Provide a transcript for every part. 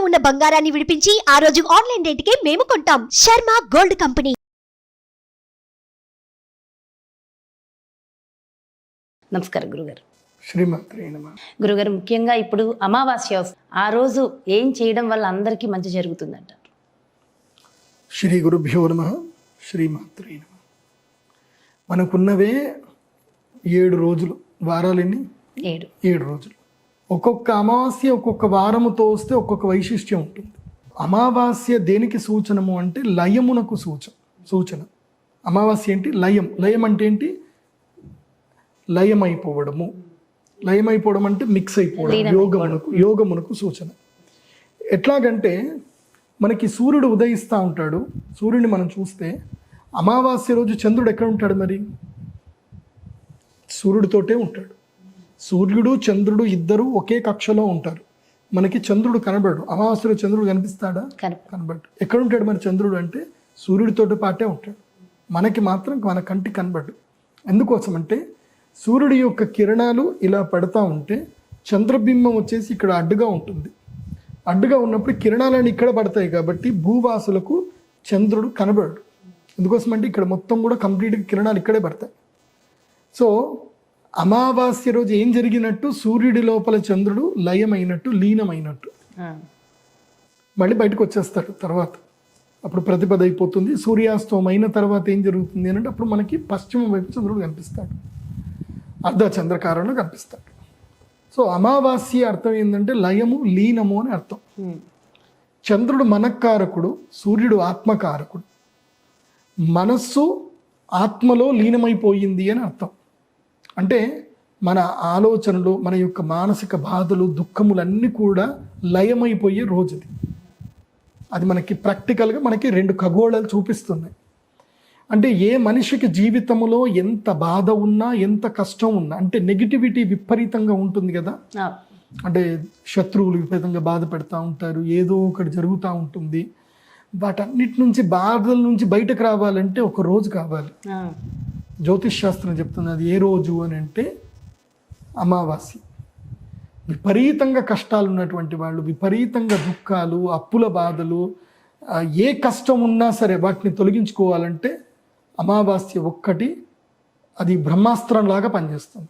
ఉన్న బంగారాన్ని విడిపించి ఆ రోజు ఆన్లైన్ రేటుకే మేము కొంటాం. Sharma gold company. నమస్కారం గురుగారు. గురుగారు ముఖ్యంగా ఇప్పుడు అమావాస్య వస్- ఆ రోజు ఏం చేయడం వల్ల అందరికీ మంచి జరుగుతుందంటారు? శ్రీ గురుభ్యో నమ శ్రీమాత్రే నమ. మనకున్నవే ఏడు రోజులు వారాలెన్ని? ఏడు. ఏడు రోజులు. ఒక్కొక్క అమావాస్య ఒక్కొక్క వారముతో వస్తే ఒక్కొక్క వైశిష్ట్యం ఉంటుంది. అమావాస్య దేనికి సూచనము అంటే లయమునకు సూచన సూచన. అమావాస్య ఏంటి? లయం. లయం అంటే ఏంటి? లయమైపోవడము. లయమైపోవడం అంటే మిక్స్ అయిపోవడం యోగమునకు యోగమునకు సూచన. ఎట్లాగంటే మనకి సూర్యుడు ఉదయిస్తూ ఉంటాడు. సూర్యుడిని మనం చూస్తే అమావాస్య రోజు చంద్రుడు ఎక్కడ ఉంటాడు మరి? సూర్యుడితోటే ఉంటాడు. సూర్యుడు చంద్రుడు ఇద్దరు ఒకే కక్షలో ఉంటారు. మనకి చంద్రుడు కనబడు అమావాస్యలో చంద్రుడు కనిపిస్తాడా? కనబడు ఎక్కడ ఉంటాడు మరి చంద్రుడు అంటే? సూర్యుడితోటి పాటే ఉంటాడు. మనకి మాత్రం మన కంటికి కనబడు ఎందుకోసం అంటే సూర్యుడి యొక్క కిరణాలు ఇలా పడతా ఉంటే చంద్రబింబం వచ్చేసి ఇక్కడ అడ్డుగా ఉంటుంది. అడ్డుగా ఉన్నప్పుడు కిరణాలని ఇక్కడ పడతాయి కాబట్టి భూవాసులకు చంద్రుడు కనబడు ఎందుకోసం అంటే ఇక్కడ మొత్తం కూడా కంప్లీట్గా కిరణాలు ఇక్కడే పడతాయి. సో అమావాస్య రోజు ఏం జరిగినట్టు? సూర్యుడి లోపల చంద్రుడు లయమైనట్టు లీనమైనట్టు. మళ్ళీ బయటకు వచ్చేస్తాడు తర్వాత. అప్పుడు ప్రతిపద అయిపోతుంది. సూర్యాస్తమం అయిన తర్వాత ఏం జరుగుతుంది అంటే అప్పుడు మనకి పశ్చిమ వైపు చంద్రుడు కనిపిస్తాడు. అర్ధ చంద్రకారంలో కనిపిస్తాడు. సో అమావాస్య అర్థం ఏంటంటే లయము లీనము అని అర్థం. చంద్రుడు మనక్కారకుడు సూర్యుడు ఆత్మకారకుడు. మనస్సు ఆత్మలో లీనమైపోయింది అని అర్థం. అంటే మన ఆలోచనలు మన యొక్క మానసిక బాధలు దుఃఖములన్నీ కూడా లయమైపోయే రోజుది. అది మనకి ప్రాక్టికల్గా మనకి రెండు ఖగోళాలు చూపిస్తున్నాయి. అంటే ఏ మనిషికి జీవితంలో ఎంత బాధ ఉన్నా ఎంత కష్టం ఉన్నా అంటే నెగిటివిటీ విపరీతంగా ఉంటుంది కదా? అంటే శత్రువులు విపరీతంగా బాధ పెడతా ఉంటారు ఏదో ఒకటి జరుగుతూ ఉంటుంది. వాటన్నిటి నుంచి బాధల నుంచి బయటకు రావాలంటే ఒక రోజు కావాలి. జ్యోతిష్ శాస్త్రం చెప్తుంది అది ఏ రోజు అని అంటే అమావాస్య. విపరీతంగా కష్టాలు ఉన్నటువంటి వాళ్ళు విపరీతంగా దుఃఖాలు అప్పుల బాధలు ఏ కష్టం ఉన్నా సరే వాటిని తొలగించుకోవాలంటే అమావాస్య ఒక్కటి అది బ్రహ్మాస్త్రంలాగా పనిచేస్తుంది.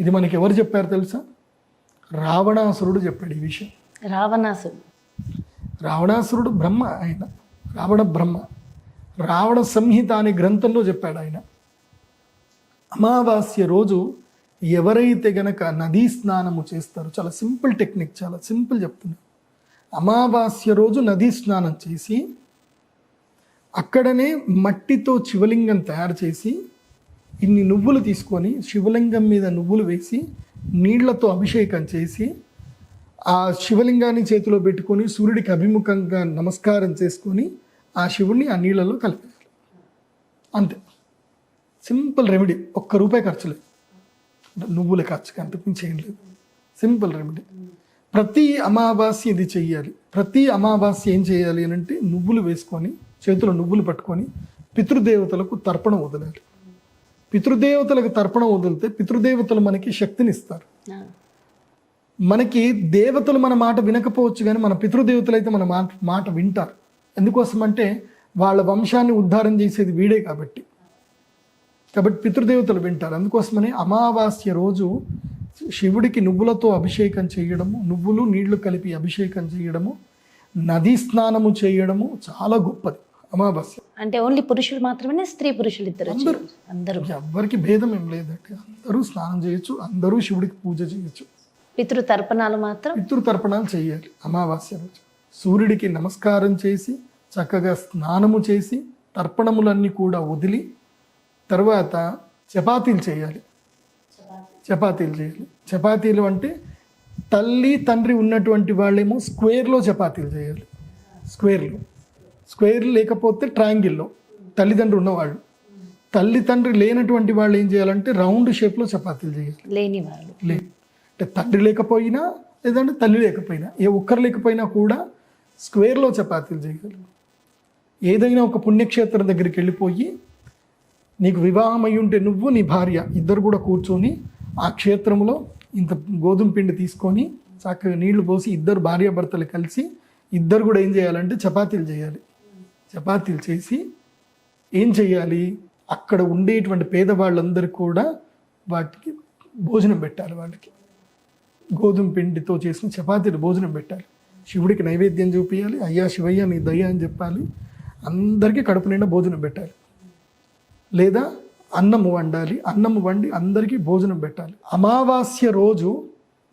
ఇది మనకి ఎవరు చెప్పారు తెలుసా? రావణాసురుడు చెప్పాడు ఈ విషయం. రావణాసుడు రావణాసురుడు బ్రహ్మ ఆయన. రావణ బ్రహ్మ. రావణ సంహిత అనే గ్రంథంలో చెప్పాడు ఆయన. అమావాస్య రోజు ఎవరైతే గనక నదీ స్నానము చేస్తారో చాలా సింపుల్ టెక్నిక్ చాలా సింపుల్ చెప్తున్నా. అమావాస్య రోజు నదీ స్నానం చేసి అక్కడనే మట్టితో శివలింగం తయారు చేసి ఇన్ని నువ్వులు తీసుకొని శివలింగం మీద నువ్వులు వేసి నీళ్ళతో అభిషేకం చేసి ఆ శివలింగాన్ని చేతిలో పెట్టుకొని సూర్యుడికి అభిముఖంగా నమస్కారం చేసుకొని ఆ శివుణ్ణి ఆ నీళ్ళలో కలిపేయాలి. అంతే. సింపుల్ రెమెడీ ఒక్క రూపాయి ఖర్చు లేదు నువ్వుల ఖర్చుకి అంతకుమించి ఏం లేదు. Simple remedy. ప్రతి అమావాస్య ఇది చెయ్యాలి. ప్రతి అమావాస్య ఏం చేయాలి అని అంటే నువ్వులు వేసుకొని చేతిలో నువ్వులు పట్టుకొని పితృదేవతలకు తర్పణం వదలాలి. పితృదేవతలకు తర్పణం వదిలితే పితృదేవతలు మనకి శక్తినిస్తారు ఆ, మనకి దేవతలు మన మాట వినకపోవచ్చు కానీ మన పితృదేవతలు అయితే మన మాట మాట వింటారు. ఎందుకోసం అంటే వాళ్ళ వంశాన్ని ఉద్ధారం చేసేది వీడే కాబట్టి. కాబట్టి పితృదేవతలు వింటారు. అందుకోసమని అమావాస్య రోజు శివుడికి నువ్వులతో అభిషేకం చేయడము నువ్వులు నీళ్ళు కలిపి అభిషేకం చేయడము నదీ స్నానము చేయడము చాలా గొప్పది అమావాస్య. అంటే ఓన్లీ పురుషుడు మాత్రమే స్త్రీ పురుషులు ఇద్దరు అందరూ. అందరూ. ఎవ్వరికి భేదం ఏం లేదంటే అందరూ స్నానం చేయొచ్చు అందరూ శివుడికి పూజ చేయొచ్చు. పితృ తర్పణాలు మాత్రం? పితృ తర్పణాలు చేయాలి అమావాస్య రోజు. సూర్యుడికి నమస్కారం చేసి చక్కగా స్నానము చేసి తర్పణములన్నీ కూడా వదిలి తర్వాత చపాతీలు చేయాలి. చపాతీలు చేయాలి. చపాతీలు అంటే తల్లి తండ్రి ఉన్నటువంటి వాళ్ళేమో స్క్వేర్లో చపాతీలు చేయాలి. స్క్వేర్లో. స్క్వేర్ లేకపోతే ట్రయాంగిల్లో తల్లిదండ్రులు ఉన్నవాళ్ళు. తల్లి తండ్రి లేనటువంటి వాళ్ళు ఏం చేయాలంటే రౌండ్ షేప్లో చపాతీలు చేయాలి. లేని వాళ్ళు. లే. అంటే తండ్రి లేకపోయినా లేదంటే తల్లి లేకపోయినా ఏ ఒక్కరు లేకపోయినా కూడా స్క్వేర్లో చపాతీలు చేయాలి. ఏదైనా ఒక పుణ్యక్షేత్రం దగ్గరికి వెళ్ళిపోయి నీకు వివాహం అయి ఉంటే నువ్వు నీ భార్య ఇద్దరు కూడా కూర్చొని ఆ క్షేత్రంలో ఇంత గోధుమ పిండి తీసుకొని చక్కగా నీళ్ళు పోసి ఇద్దరు భార్యాభర్తలు కలిసి ఇద్దరు కూడా ఏం చేయాలంటే చపాతీలు చేయాలి. చపాతీలు చేసి ఏం చేయాలి? అక్కడ ఉండేటువంటి పేదవాళ్ళందరూ కూడా వాటికి భోజనం పెట్టాలి వాళ్ళకి. గోధుమ పిండితో చేసిన చపాతీలు భోజనం పెట్టాలి. శివుడికి నైవేద్యం చూపించాలి అయ్యా శివయ్య నీ దయ్య అని చెప్పాలి. అందరికీ కడుపు నిండా భోజనం పెట్టాలి. లేదా అన్నము వండాలి అన్నము వండి అందరికీ భోజనం పెట్టాలి అమావాస్య రోజు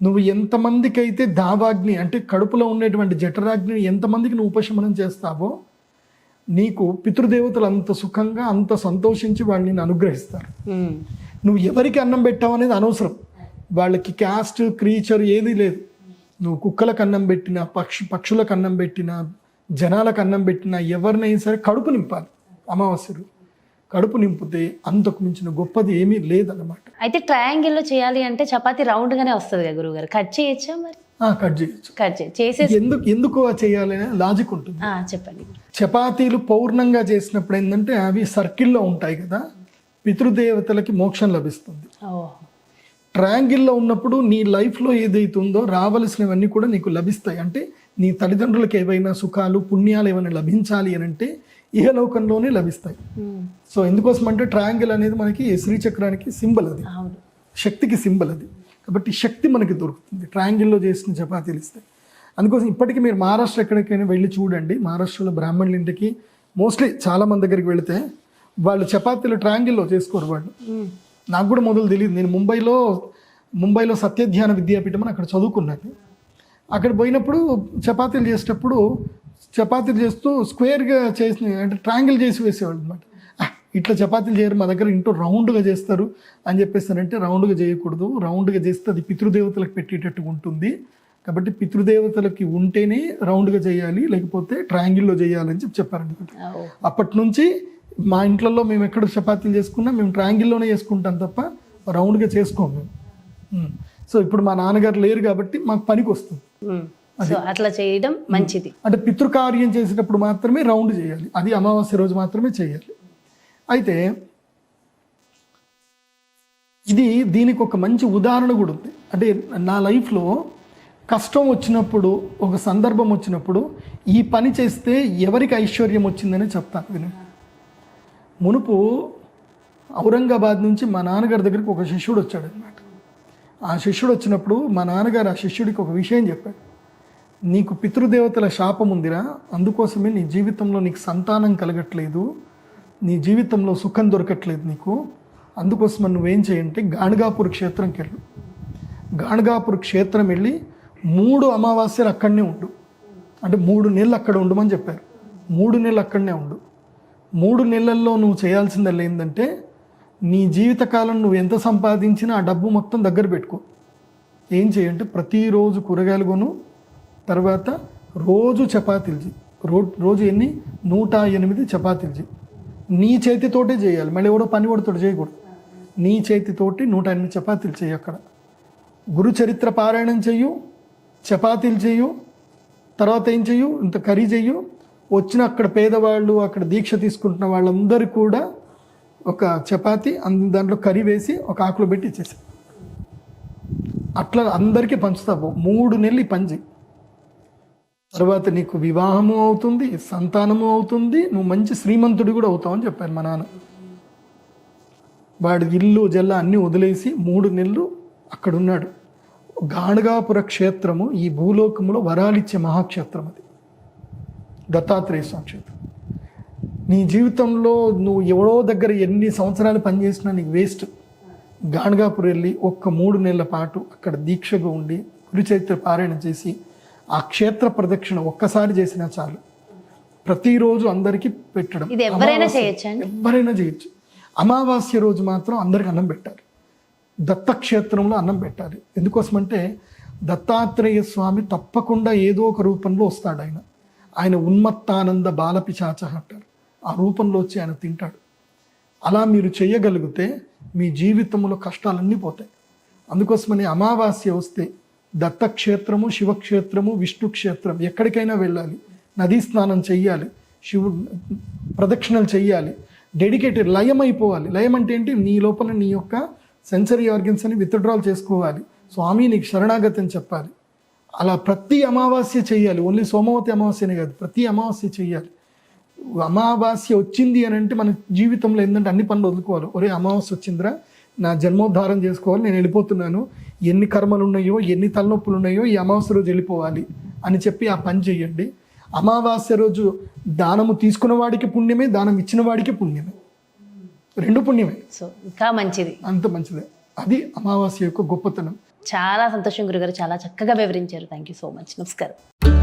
నువ్వు ఎంతమందికి అయితే దావాగ్ని అంటే కడుపులో ఉండేటువంటి జఠరాగ్ని ఎంతమందికి నువ్వు ఉపశమనం చేస్తావో నీకు పితృదేవతలు అంత సుఖంగా అంత సంతోషించి వాళ్ళు నిన్ను అనుగ్రహిస్తారు. నువ్వు ఎవరికి అన్నం పెట్టావు అనేది అనవసరం వాళ్ళకి క్యాస్ట్ క్రీచర్ ఏది లేదు నువ్వు కుక్కలకు అన్నం పెట్టినా పక్షి పక్షులకు అన్నం పెట్టినా జనాలకు అన్నం పెట్టినా ఎవరినైనా సరే కడుపు నింపాలి అమావాస్య. కడుపు నింపితే అంతకు మించిన గొప్పది ఏమీ లేదన్నమాట. అయితే triangle లో చేయాలి అంటే చపాతీ రౌండ్ గానే వస్తుంది కదా గురువు గారు. కట్ చేయొచ్చా మరి? కట్ చేయొచ్చు. కట్ చే చేసేసి ఎందుకు ఎందుకు చేయాలి అనే లాజిక్ ఉంటుంది. చెప్పండి. చపాతీలు పౌర్ణంగా చేసినప్పుడు ఏంటంటే అవి సర్కిల్లో ఉంటాయి కదా పితృదేవతలకి మోక్షం లభిస్తుంది. ట్రయాంగిల్లో ఉన్నప్పుడు నీ లైఫ్లో ఏదైతుందో రావలసినవన్నీ కూడా నీకు లభిస్తాయి. అంటే నీ తల్లిదండ్రులకు ఏవైనా సుఖాలు పుణ్యాలు ఏమైనా లభించాలి అని అంటే ఇహలోకంలోనే లభిస్తాయి. ఉమ్. సో ఎందుకోసం అంటే ట్రయాంగిల్ అనేది మనకి శ్రీచక్రానికి సింబల్ అది. శక్తికి సింబల్ అది. కాబట్టి శక్తి మనకి దొరుకుతుంది. ట్రయాంగిల్లో చేసిన చపాతీలు ఇస్తాయి. అందుకోసం ఇప్పటికీ మీరు మహారాష్ట్ర ఎక్కడికైనా వెళ్ళి చూడండి. మహారాష్ట్రలో బ్రాహ్మణుల ఇంటికి మోస్ట్లీ చాలా మంది దగ్గరికి వెళితే వాళ్ళు చపాతీలు ట్రయాంగిల్లో చేసుకోరు వాళ్ళు. ఉమ్. నాకు కూడా మొదలు తెలియదు. నేను ముంబైలో ముంబైలో సత్యధ్యాన విద్యాపీఠం అని అక్కడ చదువుకున్నాను. అక్కడ పోయినప్పుడు చపాతీలు చేసేటప్పుడు చపాతీలు చేస్తూ స్క్వేర్గా చేసిన అంటే ట్రయాంగిల్ చేసి వేసేవాళ్ళు అనమాట ఇట్లా చపాతీలు చేయరు మా దగ్గర ఇంటూ రౌండ్గా చేస్తారు అని చెప్పేస్తారంటే రౌండ్గా చేయకూడదు రౌండ్గా చేస్తే అది పితృదేవతలకు పెట్టేటట్టుగా ఉంటుంది కాబట్టి పితృదేవతలకి ఉంటేనే రౌండ్గా చేయాలి లేకపోతే ట్రయాంగిల్లో చేయాలని చెప్పి చెప్పారనమాట. అప్పటి నుంచి మా ఇంట్లలో మేము ఎక్కడ చపాతీలు చేసుకున్నా మేము ట్రయాంగిల్లోనే చేసుకుంటాం తప్ప రౌండ్గా చేసుకోము మేము. సో ఇప్పుడు మా నాన్నగారు లేరు కాబట్టి మాకు పనికి వస్తుంది. సో అట్లా చేయడం మంచిది. అంటే పితృకార్యం చేసేటప్పుడు మాత్రమే రౌండ్ చేయాలి. అది అమావాస్య రోజు మాత్రమే చేయాలి. అయితే ఇది దీనికి ఒక మంచి ఉదాహరణ కూడా ఉంది. అంటే నా లైఫ్లో కష్టం వచ్చినప్పుడు ఒక సందర్భం వచ్చినప్పుడు ఈ పని చేస్తే ఎవరికి ఐశ్వర్యం వచ్చిందని చెప్తాను విను. మునుపు ఔరంగాబాద్ నుంచి మా నాన్నగారి దగ్గరికి ఒక శిష్యుడు వచ్చాడు అనమాట ఆ శిష్యుడు వచ్చినప్పుడు మా నాన్నగారు ఆ శిష్యుడికి ఒక విషయం చెప్పాడు. నీకు పితృదేవతల శాపం ఉందిరా అందుకోసమే నీ జీవితంలో నీకు సంతానం కలగట్లేదు నీ జీవితంలో సుఖం దొరకట్లేదు నీకు. అందుకోసం నువ్వేం చేయంటే గాణగాపూర్ క్షేత్రంకి వెళ్ళు. గాణగాపూర్ క్షేత్రం వెళ్ళి మూడు అమావాస్యలు అక్కడనే ఉండు. అంటే మూడు నెలలు అక్కడ ఉండమని చెప్పారు. మూడు నెలలు అక్కడనే ఉండు. మూడు నెలల్లో నువ్వు చేయాల్సిందల్లా ఏంటంటే నీ జీవితకాలం నువ్వు ఎంత సంపాదించినా ఆ డబ్బు మొత్తం దగ్గర పెట్టుకో. ఏం చేయంటే ప్రతిరోజు కూరగాయలు కొను తర్వాత రోజు చపాతీలు చేయి రో రోజు ఎన్ని? నూట ఎనిమిది చపాతీలు చేయి నీ చేతితోటే చేయాలి. మళ్ళీ ఎవడో పని కూడా చేయకూడదు. నీ చేతితోటి నూట ఎనిమిది చపాతీలు చేయి అక్కడ. గురు చరిత్ర పారాయణం చెయ్యు చపాతీలు చెయ్యు తర్వాత ఏం చెయ్యు? ఇంత కర్రీ చెయ్యు. వచ్చిన అక్కడ పేదవాళ్ళు అక్కడ దీక్ష తీసుకుంటున్న వాళ్ళందరూ కూడా ఒక చపాతీ అందు దాంట్లో కర్రీ వేసి ఒక ఆకులో పెట్టి ఇచ్చేసి అట్లా అందరికీ పంచుతావు మూడు నెలలు పంచి తర్వాత నీకు వివాహము అవుతుంది సంతానము అవుతుంది నువ్వు మంచి శ్రీమంతుడు కూడా అవుతావు అని చెప్పారు మా నాన్న. వాడి ఇల్లు జల్ల అన్నీ వదిలేసి మూడు నెలలు అక్కడున్నాడు. గాణగాపుర క్షేత్రము ఈ భూలోకంలో వరాలిచ్చే మహాక్షేత్రం అది. దత్తాత్రేయ స్వామి క్షేత్రం. నీ జీవితంలో నువ్వు ఎవడో దగ్గర ఎన్ని సంవత్సరాలు పనిచేసినా నీకు వేస్ట్. గాణగాపురం వెళ్ళి ఒక్క మూడు నెలల పాటు అక్కడ దీక్షగా ఉండి గురుచరిత్ర పారాయణ చేసి ఆ క్షేత్ర ప్రదక్షిణ ఒక్కసారి చేసినా చాలు. ప్రతిరోజు అందరికీ పెట్టడం? ఎవరైనా చేయొచ్చు అమావాస్య రోజు మాత్రం అందరికి అన్నం పెట్టాలి. దత్తక్షేత్రంలో అన్నం పెట్టాలి. ఎందుకోసమంటే దత్తాత్రేయ స్వామి తప్పకుండా ఏదో ఒక రూపంలో వస్తాడు ఆయన. ఆయన ఉన్మత్తానంద బాలపిచాచ అంటారు. ఆ రూపంలో వచ్చి ఆయన తింటాడు. అలా మీరు చేయగలిగితే మీ జీవితంలో కష్టాలన్నీ పోతాయి. అందుకోసమని అమావాస్య వస్తే దత్తక్షేత్రము శివక్షేత్రము విష్ణు క్షేత్రం ఎక్కడికైనా వెళ్ళాలి. నదీ స్నానం చెయ్యాలి. శివుడు ప్రదక్షిణలు చెయ్యాలి. డెడికేటెడ్ లయం అయిపోవాలి లయం అంటే ఏంటి? నీ లోపల నీ యొక్క సెన్సరీ ఆర్గన్స్ అని విత్డ్రాల్ చేసుకోవాలి. స్వామి నీకు శరణాగతి అని చెప్పాలి. అలా ప్రతి అమావాస్య చేయాలి ఓన్లీ సోమవతి అమావాస్యనే కాదు. ప్రతి అమావాస్య చేయాలి అమావాస్య వచ్చింది అని అంటే మన జీవితంలో ఏంటంటే అన్ని పనులు వదులుకోవాలి. ఒరే అమావాస్య వచ్చిందిరా. నా జన్మోద్ధారం చేసుకోవాలి నేను వెళ్ళిపోతున్నాను. ఎన్ని కర్మలు ఉన్నాయో ఎన్ని తలనొప్పులు ఉన్నాయో ఈ అమావాస్య రోజు వెళ్ళిపోవాలి అని చెప్పి ఆ పని చేయండి. అమావాస్య రోజు దానము తీసుకున్న వాడికి పుణ్యమే దానం ఇచ్చిన వాడికి పుణ్యమే. రెండు పుణ్యమే. సో ఇంకా మంచిది. అంత మంచిదే. అది అమావాస్య యొక్క గొప్పతనం. చాలా సంతోషం గురుగారు చాలా చక్కగా వివరించారు. థ్యాంక్ యూ సో మచ్ నమస్కారం.